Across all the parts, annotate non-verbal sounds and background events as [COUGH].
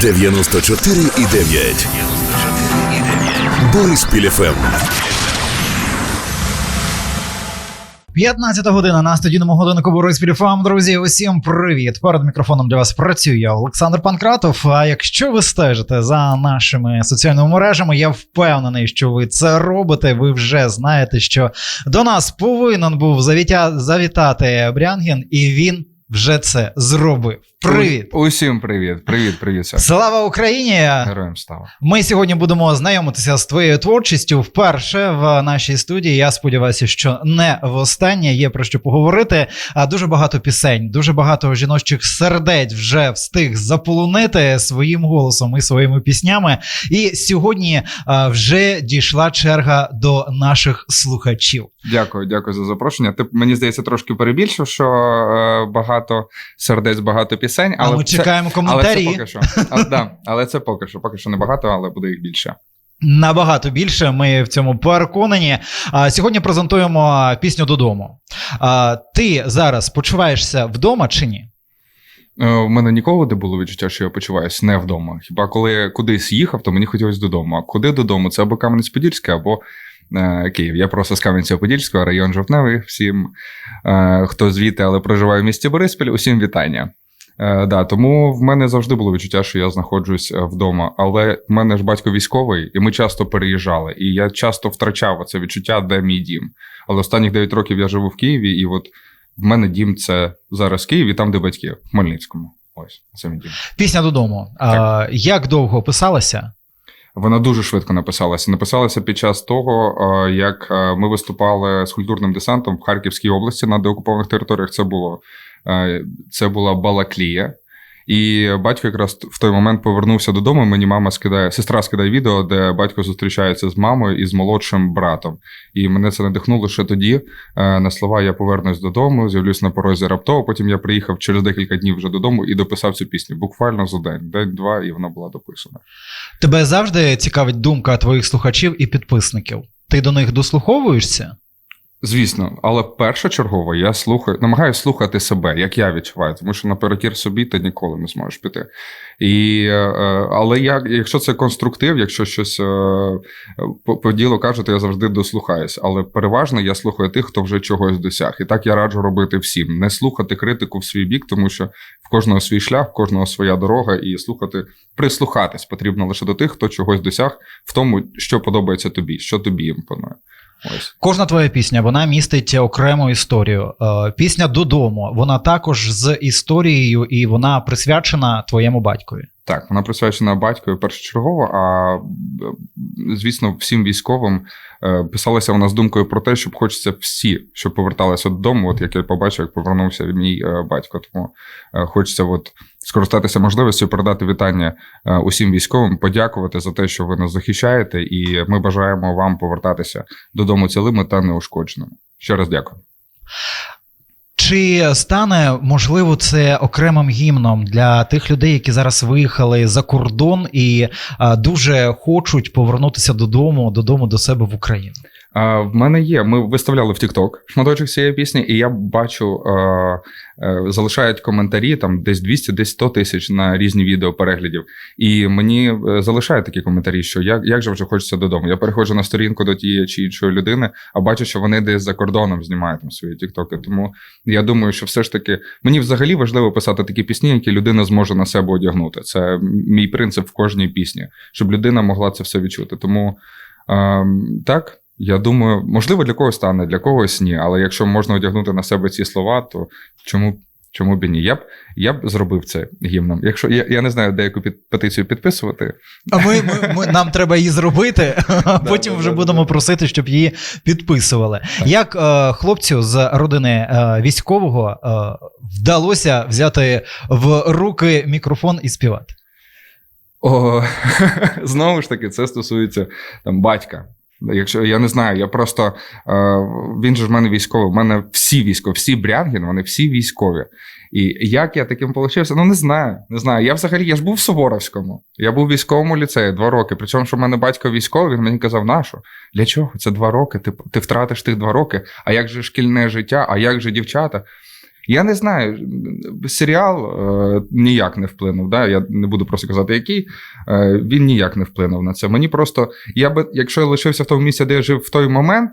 94,9. Бориспіль ФМ. 15 година на студійному годиннику Бориспіль ФАМ. Друзі, усім привіт! Перед мікрофоном для вас працює Олександр Панкратов. А якщо ви стежите за нашими соціальними мережами, я впевнений, що ви це робите. Ви вже знаєте, що до нас повинен був завітя... завітати Брянгін, і він вже це зробив. Привіт! Усім привіт, привіт, привіт. Слава Україні! Героям слава. Ми сьогодні будемо знайомитися з твоєю творчістю вперше в нашій студії. Я сподіваюся, що не востаннє є про що поговорити. А дуже багато пісень, дуже багато жіночих сердець вже встиг заполонити своїм голосом і своїми піснями. І сьогодні вже дійшла черга до наших слухачів. Дякую, дякую за запрошення. Ти мені здається трошки перебільшив, що е, багато сердець, багато пісень, А але ми це, чекаємо але коментарі. це поки що. А, да, але це поки що. Поки що не багато, але буде їх більше. Набагато більше. Ми в цьому переконані. А сьогодні презентуємо пісню додому. А, ти зараз почуваєшся вдома чи ні? Е, У мене ніколи не було відчуття, що я почуваюся не вдома. Хіба коли я кудись їхав, то мені хотілося додому. А куди додому? Це або Кам'янець-Подільський, або е, Київ. Я просто з Кам'янця-Подільського, район Жовтневий. Всім, е, хто звідти, але проживає в місті Бориспіль, усім вітання. Е, да, тому в мене завжди було відчуття, що я знаходжусь е, вдома. Але в мене ж батько військовий, і ми часто переїжджали. І я часто втрачав це відчуття, де мій дім. Але останніх 9 років я живу в Києві, і от в мене дім це зараз Київ, і там, де батьки, в Хмельницькому. Ось це мій дім. Пісня додому. А, як довго писалася? Вона дуже швидко написалася. Написалася під час того, е, як ми виступали з культурним десантом в Харківській області на деокупованих територіях. Це було це була Балаклія. І батько якраз в той момент повернувся додому. Мені мама скидає, сестра скидає відео, де батько зустрічається з мамою і з молодшим братом. І мене це надихнуло ще тоді. е, На слова я повернусь додому, з'явлюсь на порозі раптово. Потім я приїхав через декілька днів вже додому і дописав цю пісню. Буквально за день, день-два, і вона була дописана. Тебе завжди цікавить думка твоїх слухачів і підписників. Ти до них дослуховуєшся? Звісно, але першочергово я слухаю, намагаюся слухати себе, як я відчуваю, тому що наперекір собі ти ніколи не зможеш піти. І, е, е, але я, якщо це конструктив, якщо щось е, по, по ділу то я завжди дослухаюсь. Але переважно я слухаю тих, хто вже чогось досяг. І так я раджу робити всім. Не слухати критику в свій бік, тому що в кожного свій шлях, в кожного своя дорога, і слухати, прислухатись потрібно лише до тих, хто чогось досяг в тому, що подобається тобі, що тобі імпонує. Ось. Кожна твоя пісня вона містить окрему історію. Е, Пісня додому. Вона також з історією, і вона присвячена твоєму батькові. Так, вона присвячена батькові першочергово, а е, звісно, всім військовим е, писалася вона з думкою про те, щоб хочеться всі, щоб поверталися додому. От як я побачив, як повернувся мій батько. Тому хочеться от скористатися можливістю передати вітання е, усім військовим, подякувати за те, що ви нас захищаєте, і ми бажаємо вам повертатися додому цілими та неушкодженими. Ще раз дякую. Чи стане можливо це окремим гімном для тих людей, які зараз виїхали за кордон і а, дуже хочуть повернутися додому, додому до себе в Україну? А, в мене є. Ми виставляли в TikTok шматочок цієї пісні, і я бачу, е, е, залишають коментарі там десь 200, десь 100 тисяч на різні відео переглядів. І мені е, залишають такі коментарі, що як, як же вже хочеться додому. Я переходжу на сторінку до тієї чи іншої людини, а бачу, що вони десь за кордоном знімають там свої тіктоки. Тому я думаю, що все ж таки мені взагалі важливо писати такі пісні, які людина зможе на себе одягнути. Це мій принцип в кожній пісні, щоб людина могла це все відчути. Тому е, так. Я думаю, можливо, для когось стане, для когось ні. Але якщо можна одягнути на себе ці слова, то чому чому б і ні? Я б я б зробив це гімном. Якщо я, я не знаю, деяку під петицію підписувати. А ми, ми, ми нам треба її зробити, [LAUGHS] а потім вже будемо просити, щоб її підписували. Як е, хлопцю з родини е, військового е, вдалося взяти в руки мікрофон і співати? О, [LAUGHS] знову ж таки, це стосується там батька. Якщо я не знаю, я просто е, він же ж в мене військовий. В мене всі військові, всі брянгіни, вони всі військові. І як я таким получився? Ну не знаю. Не знаю. Я взагалі я ж був в Суворовському. Я був в військовому ліцеї два роки. Причому, що в мене батько військовий, він мені казав, нащо? Для чого? Це два роки. Ти, ти втратиш тих два роки. А як же шкільне життя? А як же дівчата? Я не знаю, серіал е, ніяк не вплинув. Да? Я не буду просто казати, який. Е, він ніяк не вплинув на це. Мені просто, я би, якщо я лишився в тому місці, де я жив в той момент,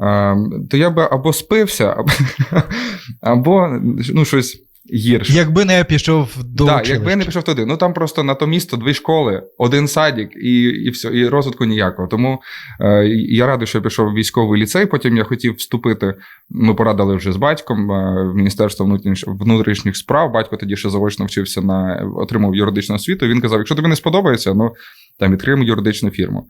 е, то я би або спився, або, [LAUGHS] або ну, щось гірше. Якби не пішов до Да, училища. якби я не пішов туди. Ну там просто на то місто дві школи, один садик і, і все, і розвитку ніякого. Тому е, я радий, що я пішов в військовий ліцей. Потім я хотів вступити. Ми порадили вже з батьком е, в Міністерство внутрішніх справ. Батько тоді ще заочно вчився на отримав юридичну освіту. Він казав: якщо тобі не сподобається, ну там відкриємо юридичну фірму.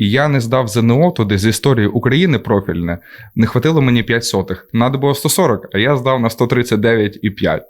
І я не здав ЗНО туди з історії України профільне. Не хватило мені 5 сотих. Надо було 140, а я здав на 139,5.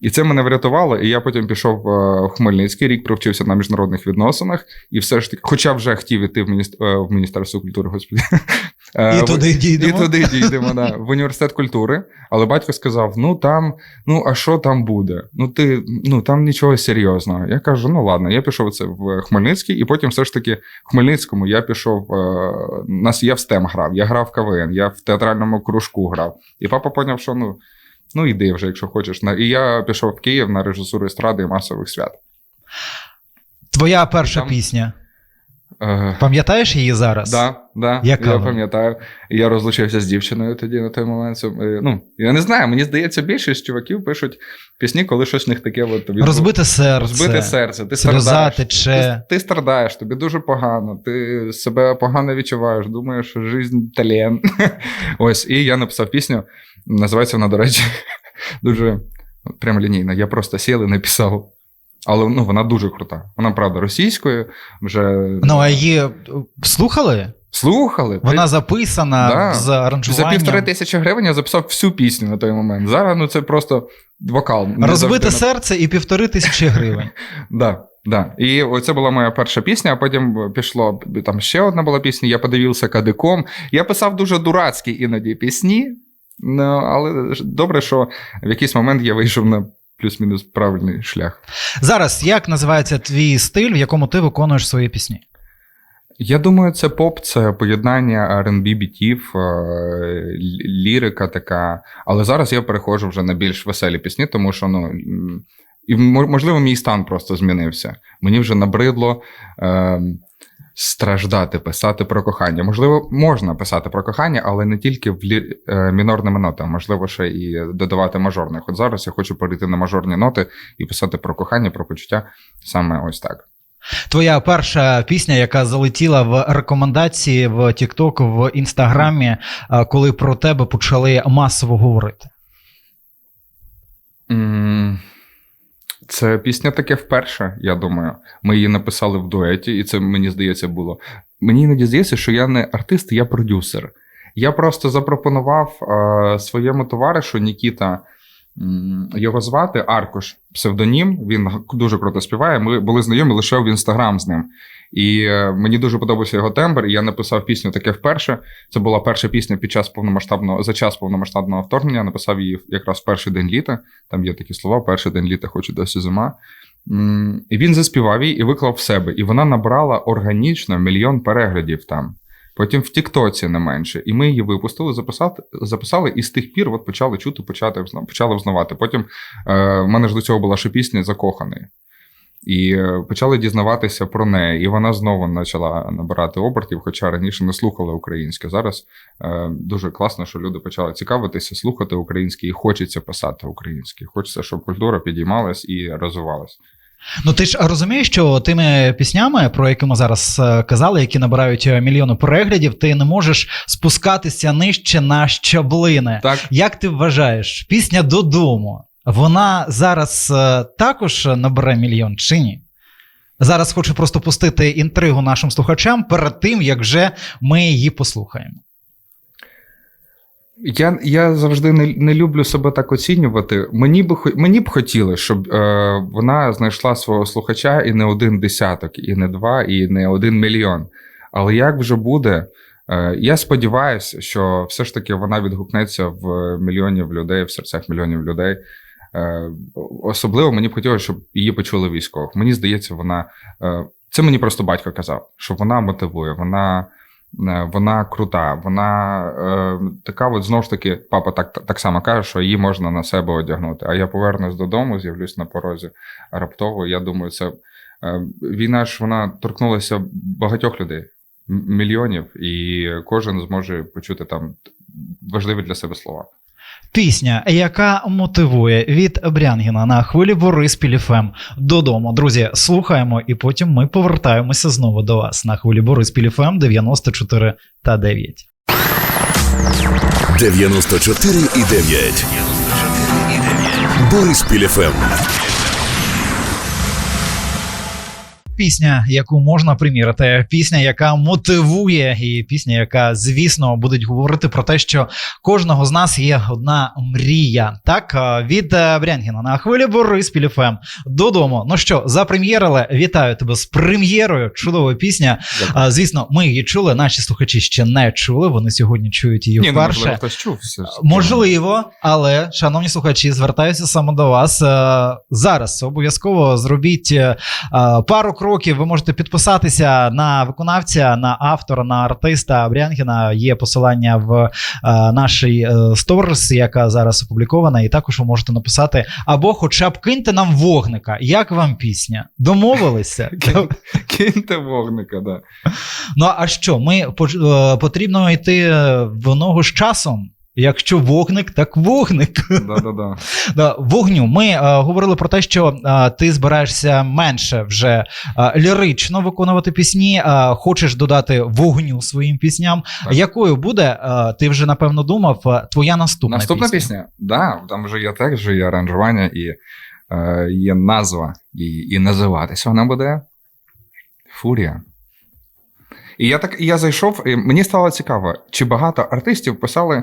І це мене врятувало. І я потім пішов е, в Хмельницький рік, провчився на міжнародних відносинах, і все ж таки, хоча вже хотів іти в, е, Міністерство культури, господи. [LAUGHS] Е, І туди дійдемо. І туди дійдемо, да, в університет культури. Але батько сказав: ну там, ну а що там буде? Ну ти ну там нічого серйозного. Я кажу: ну ладно, я пішов це в Хмельницький, і потім все ж таки в Хмельницькому я пішов. Е, нас я в STEM грав, я грав в КВН, я в театральному кружку грав. І папа поняв, що ну. Ну, йди вже, якщо хочеш. І я пішов в Київ на режисуру естради і масових свят. Твоя перша Там- пісня. Пам'ятаєш її зараз? Да, да, Яка я вона? пам'ятаю. Я розлучився з дівчиною тоді на той момент. Е, Ну, я не знаю, мені здається, більшість чуваків пишуть пісні, коли щось в них таке. От, тобі Розбите серце. Розбите серце, ти страдаєш. Ти, ти страдаєш, тобі дуже погано, ти себе погано відчуваєш, думаєш, що життя талент. [LAUGHS] Ось, і я написав пісню. Називається вона, до речі, [LAUGHS] дуже прямолінійна. Я просто сіл і написав. Але ну, вона дуже крута. Вона, правда, російською. Вже Ну, а її е, слухали? слухали. Вона записана Да. з За аранжуванням. півтори тисячі гривень я записав всю пісню на той момент. Зараз ну це просто вокал. Розбите завжди серце і півтори тисячі гривень. [LAUGHS] Да, да. І оце була моя перша пісня, а потім пішло там ще одна була пісня. Я подивився кадиком. Я писав дуже дурацькі іноді пісні, ну, але добре, що в якийсь момент я вийшов на плюс-мінус правильний шлях. Зараз як називається твій стиль, в якому ти виконуєш свої пісні? Я думаю, це поп, це поєднання R&B бітів, е, лірика така. Але зараз я переходжу вже на більш веселі пісні, тому що ну. І можливо, мій стан просто змінився. Мені вже набридло е, страждати, писати про кохання. Можливо, можна писати про кохання, але не тільки в лі, е, мінорними нотами, можливо, ще і додавати мажорних. От зараз я хочу перейти на мажорні ноти і писати про кохання, про почуття саме ось так. Твоя перша пісня, яка залетіла в рекомендації в TikTok, в Інстаграмі, коли про тебе почали масово говорити. М, Це пісня таке вперше, я думаю. Ми її написали в дуеті, і це мені здається було. Мені іноді здається, що я не артист, я продюсер. Я просто запропонував е, своєму товаришу Нікіта. Його звати Аркуш, псевдонім. Він дуже круто співає. Ми були знайомі лише в інстаграм з ним. І е, мені дуже подобався його тембр. І я написав пісню таке вперше. Це була перша пісня під час повномасштабного за час повномасштабного вторгнення. Написав її якраз в перший день літа. Там є такі слова: перший день літа, хоч і досі зима. І він заспівав її і виклав в себе. І вона набрала органічно мільйон переглядів там. Потім в Тіктоці не менше. І ми її випустили, записати, записали, і з тих пір от почали чути, почати, почали взнавати. Потім е, в мене ж до цього була ще пісня Закоханий. І е, почали дізнаватися про неї. І вона знову почала набирати обертів, хоча раніше не слухала українське. Зараз е, дуже класно, що люди почали цікавитися, слухати українське, і хочеться писати українське. Хочеться, щоб культура підіймалась і розвивалась. Ну ти ж розумієш, що тими піснями, про які ми зараз е, казали, які набирають е, мільйони переглядів, ти не можеш спускатися нижче на щаблини. Так, Як ти вважаєш, пісня додому, вона зараз е, також набере мільйон чи ні? Зараз хочу просто пустити інтригу нашим слухачам перед тим, як вже ми її послухаємо. Я, я завжди не, не люблю себе так оцінювати. Мені б хо- мені б хотілося, щоб е, вона знайшла свого слухача і не один десяток, і не два, і не один мільйон. Але як вже буде, е, я сподіваюся, що все ж таки вона відгукнеться в мільйонів людей, в серцях мільйонів людей. Е, особливо мені б хотілося, щоб її почули військових. Мені здається, вона. Е, це мені просто батько казав, що вона мотивує, вона Вона крута, вона е, така, от знову ж таки, папа так, так само каже, що її можна на себе одягнути. А я повернусь додому, з'явлюсь на порозі раптово. Я думаю, це е, війна ж вона торкнулася багатьох людей, мільйонів, і кожен зможе почути там важливі для себе слова. Пісня, яка мотивує від Брянгіна на хвилі Бориспіль ФМ додому. Друзі, слухаємо, і потім ми повертаємося знову до вас на хвилі Бориспіль ФМ 94 та 9. 94 і 9. Бориспіль ФМ. Пісня, яку можна примірити, пісня, яка мотивує, і пісня, яка, звісно, будуть говорити про те, що кожного з нас є одна мрія. Так, е, від е, Брянгіна на хвилі Бориспіль ФМ додому. Ну що, запрем'єрили? Вітаю тебе з прем'єрою. Чудова пісня. Дякую. А, звісно, ми її чули. Наші слухачі ще не чули. Вони сьогодні чують її Ні, ну, вперше. можливо, хтось чув. Все. Можливо, але, шановні слухачі, звертаюся саме до вас. Е, Зараз обов'язково зробіть е, е, пару кроків. Ви можете підписатися на виконавця, на автора, на артиста Брянгіна. Є посилання в е, нашій е, сторіс, яка зараз опублікована, і також ви можете написати або хоча б киньте нам вогника. Як вам пісня? Домовилися? [LAUGHS] Киньте вогника, да. Ну а що? Ми е, потрібно йти в ногу з часом. Якщо вогник, так вогник. Да-да-да. [LAUGHS] Да, вогню. Ми е, говорили про те, що е, ти збираєшся менше вже е, лірично виконувати пісні, е, хочеш додати вогню своїм пісням. Так. Якою буде, е, ти вже напевно думав, е, твоя наступна, Наступна пісня? Да, там вже є текст, вже є аранжування і е, є назва. І, і називатися вона буде Фурія. І я так і я зайшов, і мені стало цікаво, чи багато артистів писали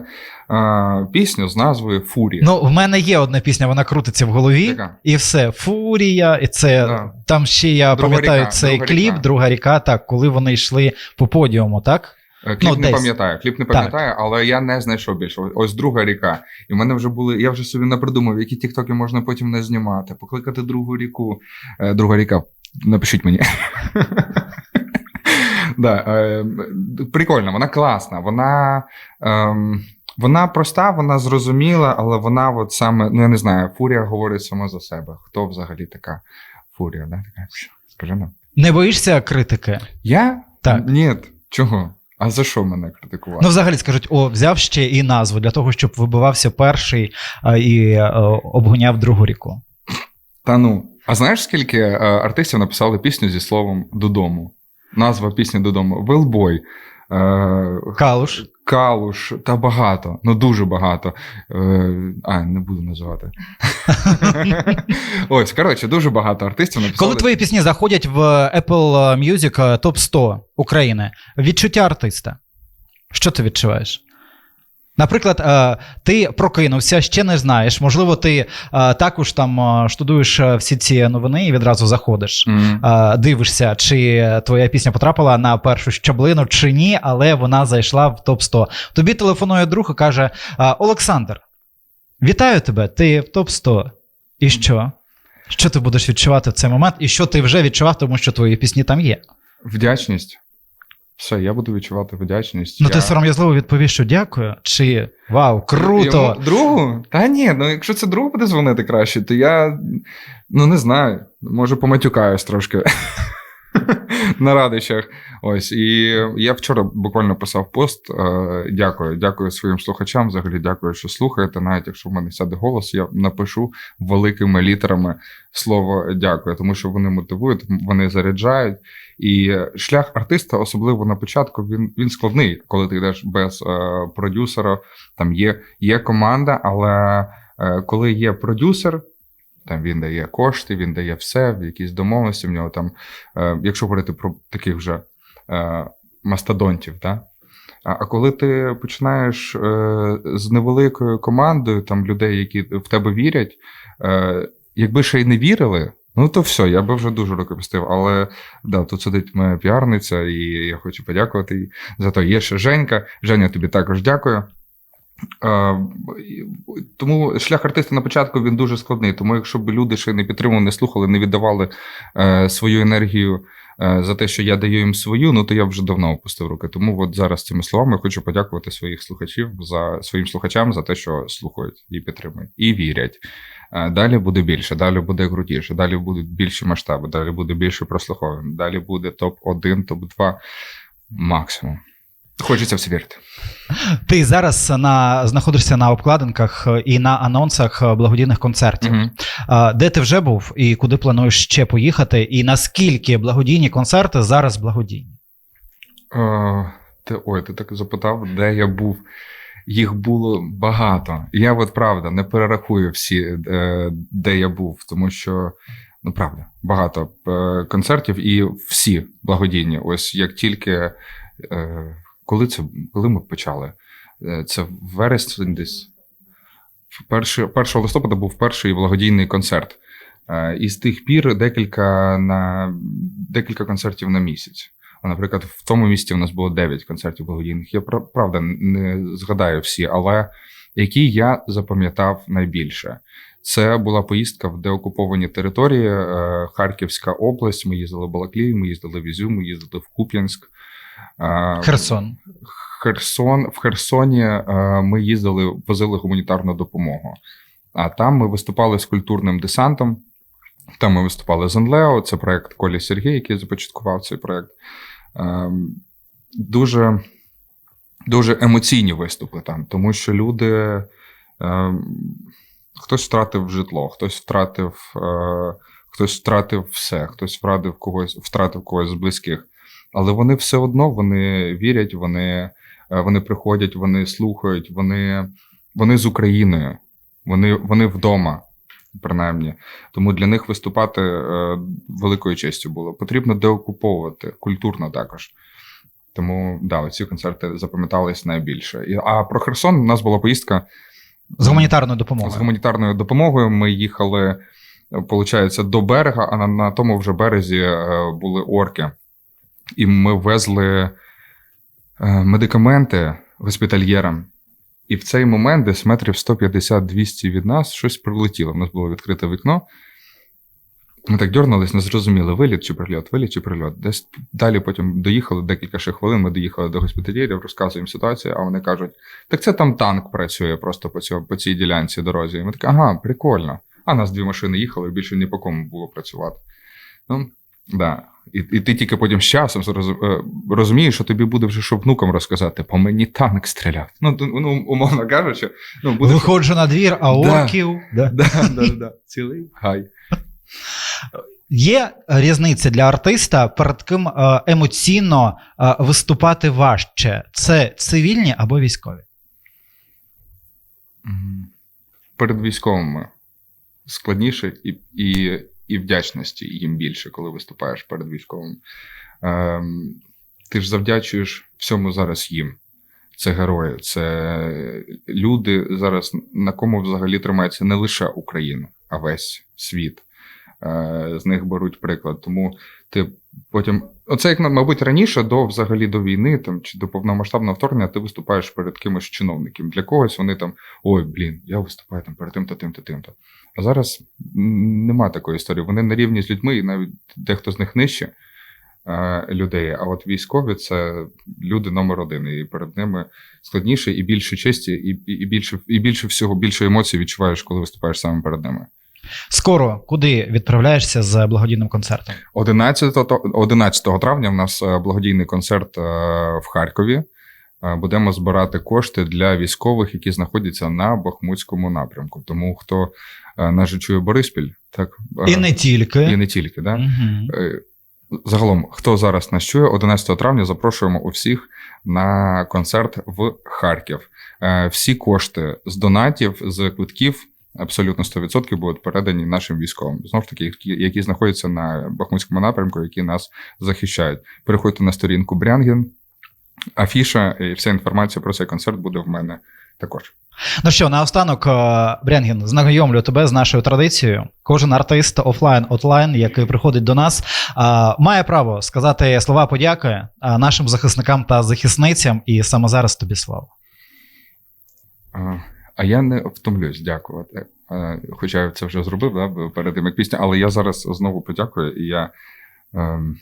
е, пісню з назвою Фурія. Ну, в мене є одна пісня, вона крутиться в голові, Яка? і все. Фурія, і це Да. там ще я Друга пам'ятаю ріка, цей друга кліп, ріка. друга ріка, так, коли вони йшли по подіуму, так? Е, Кліп ну, не десь. пам'ятаю, кліп не Так. пам'ятаю, але я не знайшов більше. Ось друга ріка. І в мене вже були. Я вже собі напридумав, які тіктоки можна потім не знімати, покликати другу ріку. Е, Друга ріка, напишіть мені. [LAUGHS] Да, е, прикольно, вона класна. Вона, ем, вона проста, вона зрозуміла, але вона от саме, ну я не знаю, фурія говорить сама за себе. Хто взагалі така фурія? Да? Така, скажи нам. Не боїшся критики? Я? Так. Ні. Чого? А за що мене критикувати? Ну, взагалі скажуть, о, взяв ще і назву для того, щоб вибивався перший а, і е, обгоняв другу ріку. Та ну. А знаєш, скільки е, артистів написали пісню зі словом додому? Назва пісні додому. Велбой, е, Калуш. Калуш та багато. Ну дуже багато. Е, а, не буду називати. [LAUGHS] Ось, коротше, дуже багато артистів написали. Коли твої пісні заходять в Apple Music Top 100 України, відчуття артиста. Що ти відчуваєш? Наприклад, е, ти прокинувся, ще не знаєш. Можливо, ти е, також там е, штудуєш всі ці новини і відразу заходиш. Мгм. Е, Дивишся, чи твоя пісня потрапила на першу щаблину чи ні, але вона зайшла в топ 100 Тобі телефонує друг і каже: Олександр, вітаю тебе, ти в топ 100 І що? Що ти будеш відчувати в цей момент? І що ти вже відчував, тому що твої пісні там є? Вдячність. Все, я буду відчувати вдячність. Ну, я... ти сором'язливо відповіш, що дякую, чи вау, круто. Йому- другу? Та ні, ну якщо це друг буде дзвонити краще, то я ну не знаю. Може, поматюкаюсь трошки [LAUGHS] на радощах. Ось. І я вчора буквально писав пост. е, Дякую, дякую своїм слухачам. Взагалі дякую, що слухаєте. Навіть якщо в мене сяде голос, я напишу великими літерами слово дякую, тому що вони мотивують, вони заряджають. І шлях артиста, особливо на початку, він, він складний, коли ти йдеш без е, продюсера. Там є, є команда, але е, коли є продюсер, там він дає кошти, він дає все, якісь домовленості в нього там, е, якщо говорити про таких вже е, мастодонтів, да? А, коли ти починаєш е, з невеликою командою там людей, які в тебе вірять, е, якби ще й не вірили, ну то все, я би вже дуже рукопустив. Але да, тут сидить моя піарниця, і я хочу подякувати їй за то. Є ще Женька. Женя, тобі також дякую. Е, Тому шлях артиста на початку він дуже складний. Тому, якщо б люди ще не підтримували, не слухали, не віддавали е, свою енергію е, за те, що я даю їм свою, ну то я вже давно опустив руки. Тому от зараз цими словами хочу подякувати своїх слухачів за своїм слухачам за те, що слухають і підтримують, і вірять. Далі буде більше, далі буде крутіше, далі будуть більші масштаби, далі буде більше прослуховувань, далі буде топ-1, топ-2 максимум. Хочеться в це вірити. Ти зараз на знаходишся на обкладинках і на анонсах благодійних концертів. А, Де ти вже був і куди плануєш ще поїхати? І наскільки благодійні концерти зараз благодійні? Е, ти, ой, ти так запитав, де я був. Їх було багато. Я от правда не перерахую всі, е, де я був, тому що ну правда багато е, концертів і всі благодійні. Ось як тільки е, коли це коли ми почали? Е, Це в вересні десь. Перший, 1 листопада був перший благодійний концерт. Е, І з тих пір декілька на декілька концертів на місяць. А, наприклад, в тому місті у нас було 9 концертів благодійних. Я правда не згадаю всі, але які я запам'ятав найбільше. Це була поїздка в деокуповані території, е, Харківська область. Ми їздили в Балаклію, ми їздили в Ізюм, ми їздили в Куп'янськ. Херсон. Херсон, в Херсоні ми їздили, возили гуманітарну допомогу. А там ми виступали з культурним десантом. Там ми виступали з Енлео, це проект Колі Сергій, який започаткував цей проект. Ем, Дуже, дуже емоційні виступи там, тому що люди. Хтось втратив житло, хтось втратив, хтось втратив все, хтось втратив когось, втратив когось з близьких. Але вони все одно вони вірять, вони, е, вони приходять, вони слухають, вони, вони з Україною, вони, вони вдома, принаймні. Тому для них виступати е, великою честю було. Потрібно деокуповувати культурно також. Тому да, ці концерти запам'ятались найбільше. І, а про Херсон у нас була поїздка З гуманітарною допомогою. з гуманітарною допомогою. Ми їхали, виходить, до берега, а на, на тому вже березі е, були орки. І ми везли е, медикаменти госпітальєрам. І в цей момент, десь метрів 150-200 від нас, щось прилетіло. У нас було відкрите вікно. Ми так дьорнулись, не зрозуміли, виліт чи прильот, виліт чи прильот. Десь далі потім доїхали декілька ще хвилин. Ми доїхали до госпітальєрів, розказуємо ситуацію, а вони кажуть: так це там танк працює просто по, цьому, по цій ділянці дорозі. І ми такі, ага, прикольно. А нас дві машини їхали, більше ні по кому було працювати. Ну, да. І, і ти тільки потім з часом е, розумієш, що тобі буде вже що внукам розказати, по мені танк стріляв. Ну, ну умовно кажучи, ну, буде. Виходжу на двір, а Да. орків. Да. Да, да, да. Цілий гай. Є різниця для артиста, перед ким е, емоційно е, виступати важче. Це цивільні або військові. Перед військовими складніше і, і, і вдячності їм більше, коли виступаєш перед військовим. Ем, ти ж завдячуєш всьому зараз їм. Це герої, це люди зараз, на кому взагалі тримається не лише Україна, а весь світ. Е, З них беруть приклад. Тому ти потім. Оце як, мабуть, раніше, до взагалі до війни там, чи до повномасштабного вторгнення, ти виступаєш перед кимось чиновником. Для когось вони там ой, блін, я виступаю там перед тим-то, тим-то, тим-то. А зараз нема такої історії. Вони на рівні з людьми, і навіть дехто з них нижче е, людей. А от військові це люди номер один. І перед ними складніше і більше честі, і, і, більше, і більше всього, більше емоцій відчуваєш, коли виступаєш саме перед ними. Скоро куди відправляєшся з благодійним концертом? 11, то- 11 травня в нас е, благодійний концерт е, в Харкові. Е, Будемо збирати кошти для військових, які знаходяться на Бахмутському напрямку. Тому хто нас чує Бориспіль, так І не тільки. і не тільки, да? Е, Загалом, хто зараз нас чує, 11 травня запрошуємо усіх на концерт в Харків. Всі кошти з донатів, з квитків абсолютно 100% будуть передані нашим військовим. Знову ж таки, які, які знаходяться на Бахмутському напрямку, які нас захищають. Переходьте на сторінку Брянген, афіша і вся інформація про цей концерт буде в мене також. Ну що, наостанок, е, Брянген, знайомлю тебе з нашою традицією. Кожен артист офлайн, отлайн, який приходить до нас, е, має право сказати слова подяки е, нашим захисникам та захисницям. І саме зараз тобі слово. А, я не втомлюсь дякувати. Хоча я це вже зробив да, перед тим як пісня, але я зараз знову подякую, і я. ем,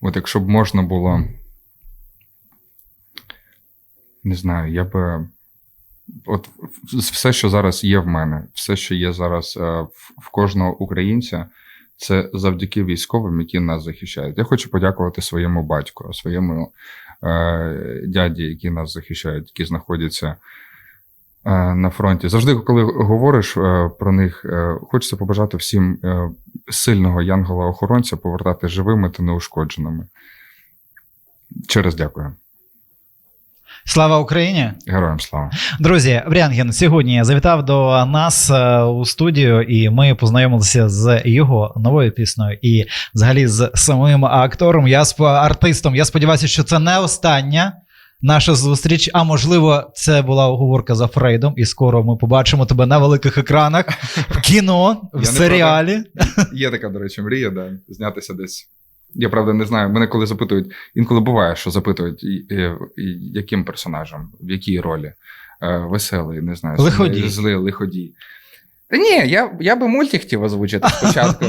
От якщо б можна було. Не знаю, я би. От все, що зараз є в мене, все, що є зараз е, в, кожного українця, це завдяки військовим, які нас захищають. Я хочу подякувати своєму батьку, своєму дяді, які нас захищають, які знаходяться е, на фронті. Завжди, коли говориш е, про них, е, хочеться побажати всім е, сильного янгола-охоронця повертати живими та неушкодженими. Через дякую. Слава Україні! Героям слава. Друзі, Брянген сьогодні завітав до нас е, у студію, і ми познайомилися з його новою піснею і взагалі з самим актором. Я сп- артистом. Я сподіваюся, що це не остання. Наша зустріч, а можливо, це була оговорка за Фрейдом, і скоро ми побачимо тебе на великих екранах в кіно, в серіалі. Є така, до речі, мрія, да, знятися десь. Я правда не знаю. Мене коли запитують, інколи буває, що запитують, і- і- і яким персонажем, в якій ролі. Е, Веселий, не знаю, Лиходій. злий, лиходій. Та ні, я, я би мультик хотів озвучити [LAUGHS] спочатку.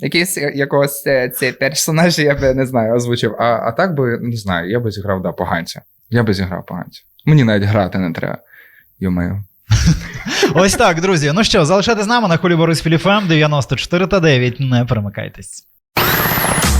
Якийсь якогось е, цей персонажа я би не знаю, озвучив. А, а так би, не знаю, я би зіграв да, поганця. Я би зіграв поганця. Мені навіть грати не треба. Йомаю. [LAUGHS] Ось так, друзі. Ну що, залишайтесь з нами на хулі Борис Філіфем 94 та 9. Не перемикайтесь.